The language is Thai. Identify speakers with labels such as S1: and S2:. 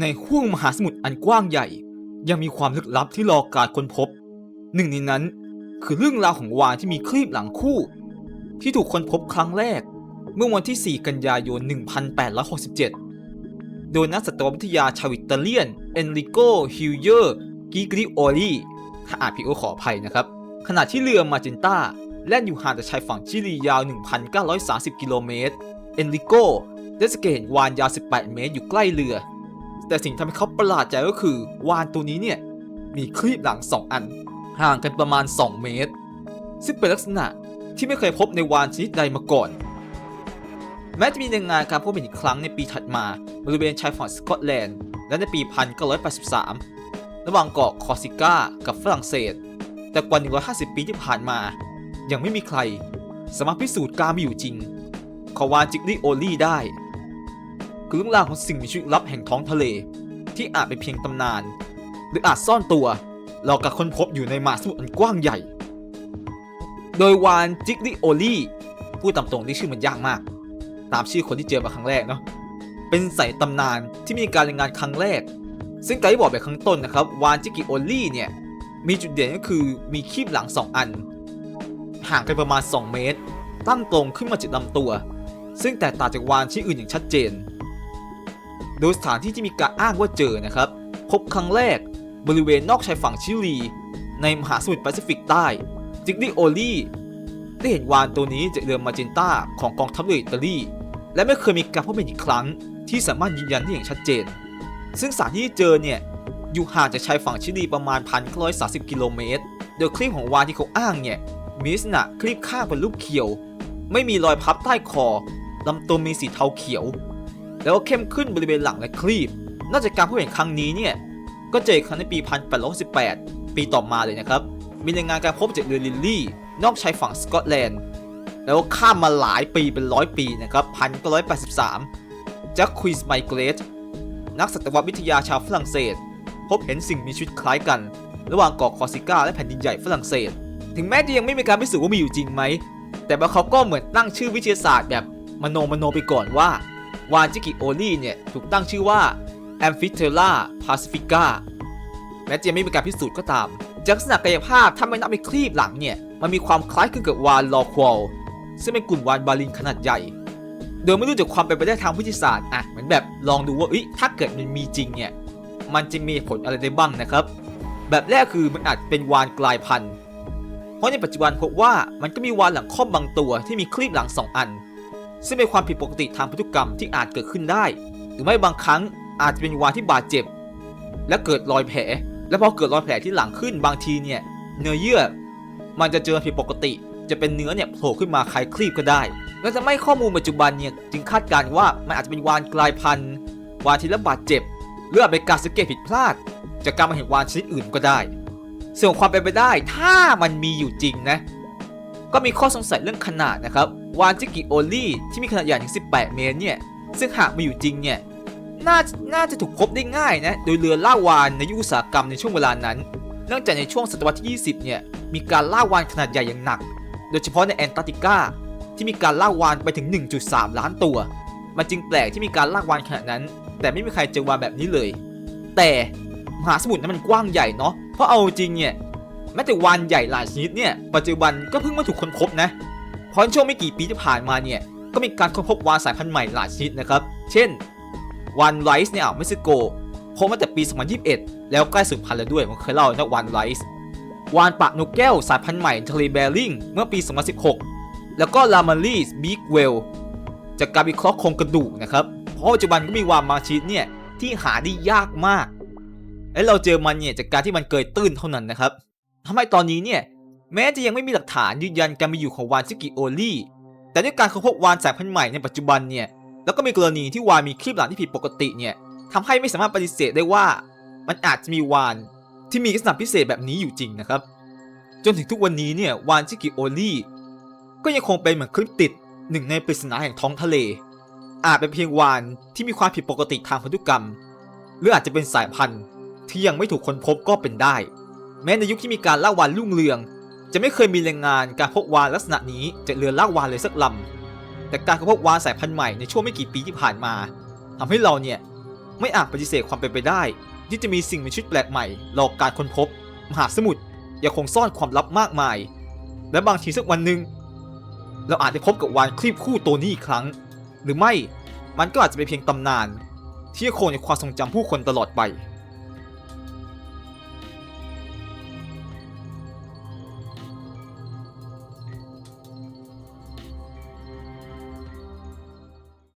S1: ในห้วงมหาสมุทรอันกว้างใหญ่ ยังมีความลึกลับที่รอการค้นพบ หนึ่งในนั้นคือเรื่องราวของวานที่มีครีบหลังคู่ ที่ถูกค้นพบครั้งแรก เมื่อวันที่ 4 กันยายน 1867 โดยนักสัตววิทยาชาวอิตาเลียน เอนริโก ฮิลเยอร์กิกริโอลีถ้าอ่านผิดก็ขออภัยนะครับ ขณะที่เรือมาเจนตาแล่นอยู่ห่างจากชายฝั่งชิลียาว 1,930 กิโลเมตร เอนริโกได้สังเกตวานยาว 18 เมตรอยู่ใกล้เรือ แต่สิ่งที่ทำให้เขาประหลาดใจก็คือ วานตัวนี้เนี่ยมีครีบหลัง 2 อัน ห่างกันประมาณ 2 เมตร ซึ่งเป็นลักษณะที่ไม่เคยพบในวานชนิดใดมาก่อน แม้จะมีรายงานการพบเห็นอีกครั้งในปีถัดมา บริเวณชายฝั่งสกอตแลนด์ และในปี 1983 ระหว่างเกาะคอร์ซิก้ากับฝรั่งเศส แต่กว่า 150 ปีที่ผ่านมา ยังไม่มีใคร สามารถพิสูจน์การมีอยู่จริง ของวานจิกลี่โอลี่ได้ คือเรื่องราวของสิ่งมีชีวิตลับแห่งท้องทะเล ที่อาจเป็นเพียงตำนาน หรืออาจซ่อนตัวรอการค้นพบอยู่ในมหาสมุทรอันกว้างใหญ่ โดยวานจิกลี่โอลี่พูดตามตรงที่ชื่อมันยากมาก ตามชื่อคนที่เจอมาครั้งแรกเนาะเป็นสายตำนานที่มีการรายงานครั้งแรก ซึ่งไการที่บอกไปข้างต้นนะครับวานจิกิโอลี่เนี่ยมีจุดเด่นก็คือมีคีบหลัง 2 อัน ห่างกันประมาณ 2 เมตร ตั้งตรงขึ้นมาจากลำตัว ซึ่งแตกต่างจากวานที่อื่นอย่างชัดเจน โดยสถานที่ที่มีการอ้างว่าเจอนะครับ พบครั้งแรกบริเวณนอกชายฝั่งชิลี ในมหาสมุทรแปซิฟิกใต้จิกลี่โอลี่ได้เห็นวานตัวนี้จากเรือมาเจนตาของกองทัพเรืออิตาลี และไม่เคยมีการพบเห็นอีกครั้ง ที่สามารถยืนยันได้อย่างชัดเจน ซึ่งสถานที่ที่เจอเนี่ยอยู่ห่างจากชายฝั่งชิลีประมาณ 1,930 กิโลเมตร โดยคลีบของวานที่เขาอ้างเนี่ยมีลักษณะคลีบข้างเป็นรูปเขียว ไม่มีรอยพับใต้คอลำตัวมีสีเทาเขียว แล้วก็เข้มขึ้นบริเวณหลังและคลีบนอกจากการพบเห็นครั้งนี้เนี่ยก็เจออีกครั้งในปี 1868 ปีต่อมาเลยนะครับ มีรายงานการพบจากเรือลิลลี่ นอกชายฝั่งสกอตแลนด์ แล้วข้ามมาหลายปีเป็นร้อยปีนะครับ1983จากควีสไมเกรตนักสัตววิทยาชาวฝรั่งเศส พบเห็นสิ่งมีชีวิตคล้ายกัน ระหว่างเกาะคอร์ซิก้าและแผ่นดินใหญ่ฝรั่งเศส ถึงแม้จะยังไม่มีการพิสูจน์ว่ามีอยู่จริงไหม แต่ว่าเขาก็เหมือนตั้งชื่อวิทยาศาสตร์แบบมโนมโนไปก่อนว่า วานจิกิโอลี่เนี่ยถูกตั้งชื่อว่า Amphitela pacifica แม้จะยังไม่มีการพิสูจน์ก็ตาม จากลักษณะกายภาพถ้าไม่นับเป็นคลีบหลังเนี่ย มันมีความคล้ายคลึงกับวานลอควอลซึ่งเป็นกลุ่มวานบาลินขนาดใหญ่ โดยไม่รู้จากความเป็นไปได้ทางวิทยาศาสตร์อะเหมือนแบบลองดูว่าอ้ยถ้าเกิดมันมีจริงเนี่ยมันจะมีผลอะไรได้บ้างนะครับ แบบแรกคือมันอาจเป็นวานกลายพันธุ์ เพราะในปัจจุบันพบว่ามันก็มีวานหลังค่อมบางตัวที่มีคลีบหลัง 2 อัน ซึ่งเป็นความผิดปกติทางพันธุกรรมที่อาจเกิดขึ้นได้ หรือไม่บางครั้งอาจจะเป็นวานที่บาดเจ็บ และเกิดรอยแผล และพอเกิดรอยแผลที่หลังขึ้นบางทีเนี่ยเนื้อเยื่อ มันจะเจอผิดปกติ จะเป็นเนื้อเนี่ยโผล่ขึ้นมาคล้ายคลีบก็ได้ และจะไม่ข้อมูลปัจจุบันเนี่ยจึงคาดการณ์ว่ามันอาจจะเป็นวานกลายพันธุ์วานที่รับบาดเจ็บหรืออาจเป็นการสังเกตผิดพลาด จากการมาเห็นวานชนิดอื่นก็ได้ ส่วนความเป็นไปได้ถ้ามันมีอยู่จริงนะ ก็มีข้อสงสัยเรื่องขนาดนะครับวานจิกิโอลี่ที่มีขนาดใหญ่ถึง 18 เมตรเนี่ย ซึ่งหากมีอยู่จริงเนี่ยน่าน่าจะถูกพบได้ง่ายนะ โดยเรือล่าวานในยุคอุตสาหกรรมในช่วงเวลานั้น เนื่องจากในช่วงศตวรรษที่ 20 เนี่ย มีการล่าวานขนาดใหญ่อย่างหนัก โดยเฉพาะในแอนตาร์กติกาที่มีการล่าวานไปถึง 1.3 ล้านตัว มันจึงแปลกที่มีการล่าวานขนาดนั้น แต่ไม่มีใครเจอวานแบบนี้เลย แต่มหาสมุทรนั้นมันกว้างใหญ่เนาะ เพราะเอาจริงเนี่ย แม้แต่วานใหญ่หลายชนิดเนี่ยปัจจุบันก็เพิ่งมาถูกค้นพบนะเพราะในช่วงไม่กี่ปีที่ผ่านมาเนี่ยก็มีการค้นพบวานสายพันธุ์ใหม่หลายชนิดนะครับ เช่นวานไรส์ในอ่าวเม็กซิโกพบมาแต่ปี 2021 แล้วใกล้สูญพันธุ์แล้วด้วยผมเคยเล่านะวานไรส์วานปากนกแก้วสายพันธุ์ใหม่ทะเลแบริ่งเมื่อปี 2016 แล้วก็ลามารีสบิ๊กเวลจากการวิเคราะห์โครงกระดูกนะครับ เพราะปัจจุบันก็มีวานมาชีตเนี่ยที่หาได้ยากมาก และเราเจอมันเนี่ยจากการที่มันเกยตื้นเท่านั้นนะครับ ทำให้ตอนนี้เนี่ย แม้จะยังไม่มีหลักฐานยืนยันการมีอยู่ของวานซิกิโอลี่แต่ด้วยการค้นพบวานสายพันธุ์ใหม่ในปัจจุบันเนี่ยแล้วก็มีกรณีที่วานมีคลีบหลังที่ผิดปกติเนี่ยทำให้ไม่สามารถปฏิเสธได้ว่ามันอาจจะมีวานที่มีลักษณะพิเศษแบบนี้อยู่จริงนะครับ จนถึงทุกวันนี้เนี่ยวานชิกิโอลี่ก็ยังคงเป็นเหมือนคลิปติดหนึ่งในปริศนาแห่งท้องทะเล อาจเป็นเพียงวานที่มีความผิดปกติทางพันธุกรรม หรืออาจจะเป็นสายพันธุ์ที่ยังไม่ถูกค้นพบก็เป็นได้ แม้ในยุคที่มีการล่าวานรุ่งเรือง จะไม่เคยมีแรายงานการพบวานลักษณะนี้จากเรือล่าวานเลยสักลำแต่การค้นพบวานสายพันธุ์ใหม่ในช่วงไม่กี่ปีที่ผ่านมาทำให้เราเนี่ยไม่อาจปฏิเสธความเป็นไปได้ ที่จะมีสิ่งมีชีวิตแปลกใหม่รอการค้นพบ มหาสมุทรยังคงซ่อนความลับมากมาย และบางทีสักวันหนึ่งเราอาจจะพบกับวานคลีบคู่ตัวนี้อีกครั้ง หรือไม่มันก็อาจจะเป็นเพียงตำนาน ที่จะคงในความทรงจำผู้คนตลอดไป